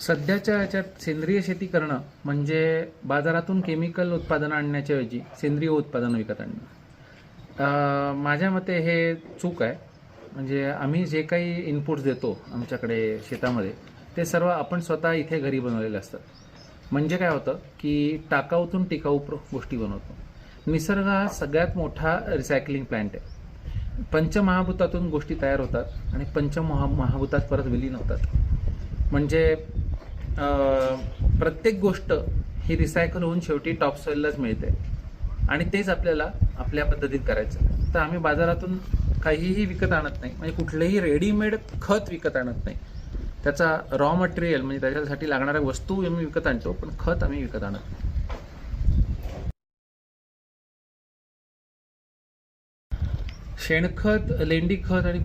सध्याच्या याच्यात सेंद्रिय शेती करणं म्हणजे बाजारातून केमिकल उत्पादनं आणण्याच्याऐवजी सेंद्रिय उत्पादनं विकत आणणं. माझ्या मते हे चूक आहे. म्हणजे आम्ही जे काही इनपुट्स देतो आमच्याकडे शेतामध्ये ते सर्व आपण स्वतः इथे घरी बनवलेले असतात. म्हणजे काय होतं की टाकाऊतून टिकाऊ प्र- गोष्टी बनवतो. निसर्ग हा सगळ्यात मोठा रिसायकलिंग प्लॅन्ट आहे. पंचमहाभूतातून गोष्टी तयार होतात आणि पंचमहा महाभूतात परत विलीन होतात. म्हणजे प्रत्येक गोष्ट ही रिसायकल होऊन शेवटी टॉप सॉईललाच मिळते. आणि तेच आपल्याला आपल्या पद्धतीत करायचं. तर आम्ही बाजारातून काहीही विकत आणत नाही. म्हणजे कुठलेही रेडीमेड खत विकत आणत नाही. त्याचा रॉ मटेरियल म्हणजे त्याच्यासाठी लागणाऱ्या वस्तू आम्ही विकत आणतो पण खत आम्ही विकत आणत नाही. शेणखत लेंडी खत आणि